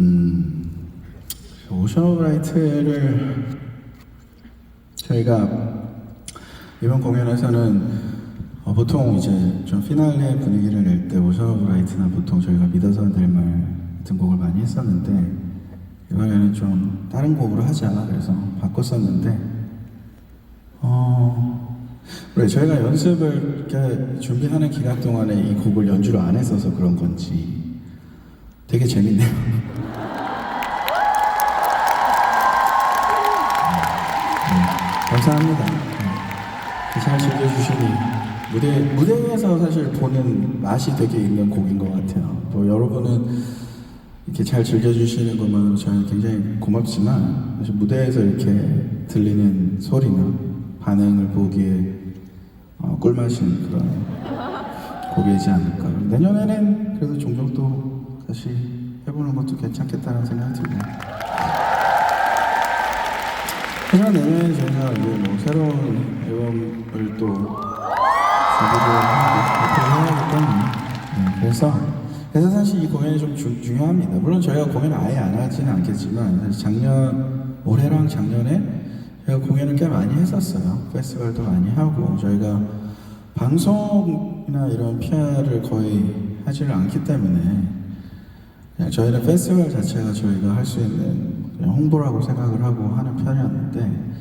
음, 오션 오브 라이트를 저희가 이번 공연에서는 어, 보통 이제 좀 피날레 분위기를 낼 때 오션 오브 라이트나 보통 저희가 믿어서 될말 같은 곡을 많이 했었는데 이번에는 좀 다른 곡으로 하자 그래서 바꿨었는데 어 그래 저희가 연습을 이렇게 준비하는 기간 동안에 이 곡을 연주를 안 했어서 그런 건지 되게 재밌네요. 네, 감사합니다. 네, 잘 즐겨주시니 무대 무대에서 사실 보는 맛이 되게 있는 곡인 것 같아요. 또 여러분은 이렇게 잘 즐겨주시는 것만으로 저는 굉장히 고맙지만 사실 무대에서 이렇게 들리는 소리나 반응을 보기에 어, 꿀맛인 그런 곡이지 않을까. 내년에는 그래도 종종 또 다시 해보는 것도 괜찮겠다는 생각이 들고. 하지만 내년에 저희가 이제 뭐 새로운 앨범을 또 준비를 하고 때문에 네, 그래서 그래서 사실 이 공연이 좀 주- 중요합니다. 물론 저희가 공연을 아예 안 하지는 않겠지만 작년 올해랑 작년에 저희가 공연을 꽤 많이 했었어요. 페스티벌도 많이 하고 저희가 방송이나 이런 PR을 거의 하지를 않기 때문에 그냥 저희는 페스티벌 자체가 저희가 할 수 있는 홍보라고 생각을 하고 하는 편이었는데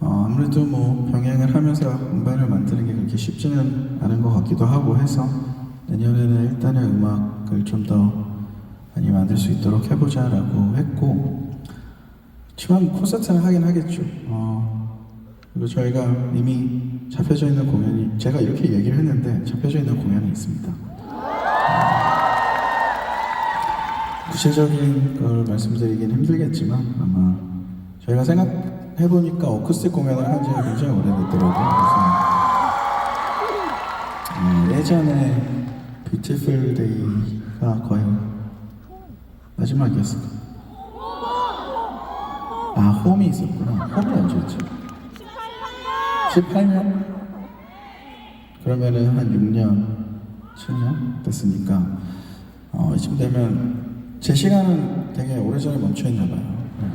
어, 아무래도 뭐 병행을 하면서 음반을 만드는 게 그렇게 쉽지는 않은 것 같기도 하고 해서 내년에는 일단은 음악을 좀 더 많이 만들 수 있도록 해보자라고 했고 치만 콘서트는 하긴 하겠죠. 어, 그리고 저희가 이미 잡혀져 있는 공연이 제가 이렇게 얘기를 했는데 잡혀져 있는 공연이 있습니다. 구체적인 걸 말씀드리긴 힘들겠지만 아마 저희가 생각해 보니까 어쿠스틱 공연을 한 지가 굉장히 오래됐더라고요. 그래서 어, 예전에 뷰티풀 데이가 거의 마지막이었을까? 아 홈이 있었구나. 홈이 언제였지? 18년? 그러면은 한 6년, 7년 됐으니까 어, 이쯤 되면 제 시간은 되게 오래전에 멈춰있나 봐요. 네.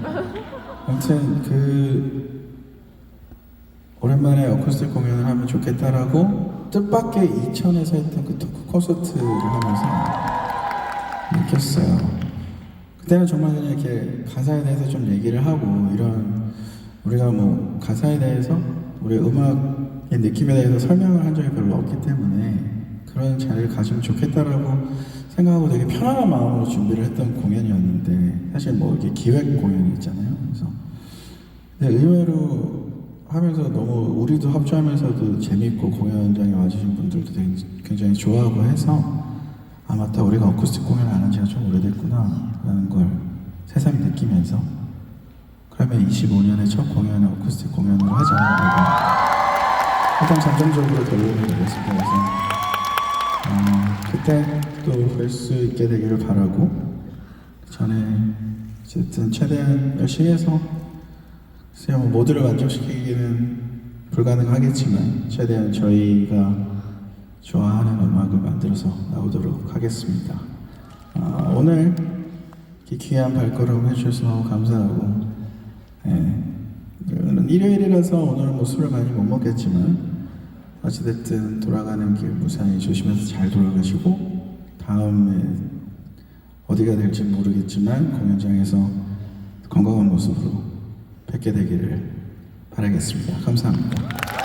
아무튼 그 오랜만에 어쿠스틱 공연을 하면 좋겠다라고 뜻밖의 이천에서 했던 그 토크 콘서트를 하면서 느꼈어요. 그때는 정말 그냥 이렇게 가사에 대해서 좀 얘기를 하고 이런 우리가 뭐 가사에 대해서 우리 음악의 느낌에 대해서 설명을 한 적이 별로 없기 때문에 그런 자리를 가지면 좋겠다라고 생각하고 되게 편안한 마음으로 준비를 했던 공연이었는데 사실 뭐 이렇게 기획 공연이 있잖아요. 그래서 근데 의외로 하면서 너무 우리도 합주하면서도 재밌고 공연장에 와주신 분들도 되게 굉장히 좋아하고 해서 아 맞다 우리가 어쿠스틱 공연 안 한 지가 좀 오래됐구나 라는 걸 새삼 느끼면서 그러면 25년의 첫 공연을 어쿠스틱 공연으로 하자 라고 일단 잠정적으로 결론을 내렸습니다 그래서 어, 그때 또 뵐 수 있게 되기를 바라고 그 전에 어쨌든 최대한 열심히 해서 글쎄요 뭐 모두를 만족시키기는 불가능하겠지만 최대한 저희가 좋아하는 음악을 만들어서 나오도록 하겠습니다. 아, 오늘 귀한 발걸음 해주셔서 감사하고 예, 일요일이라서 오늘은 뭐 술을 많이 못 먹겠지만 어찌됐든 돌아가는 길 무사히 조심해서 잘 돌아가시고 다음에 어디가 될지 모르겠지만 공연장에서 건강한 모습으로 뵙게 되기를 바라겠습니다. 감사합니다.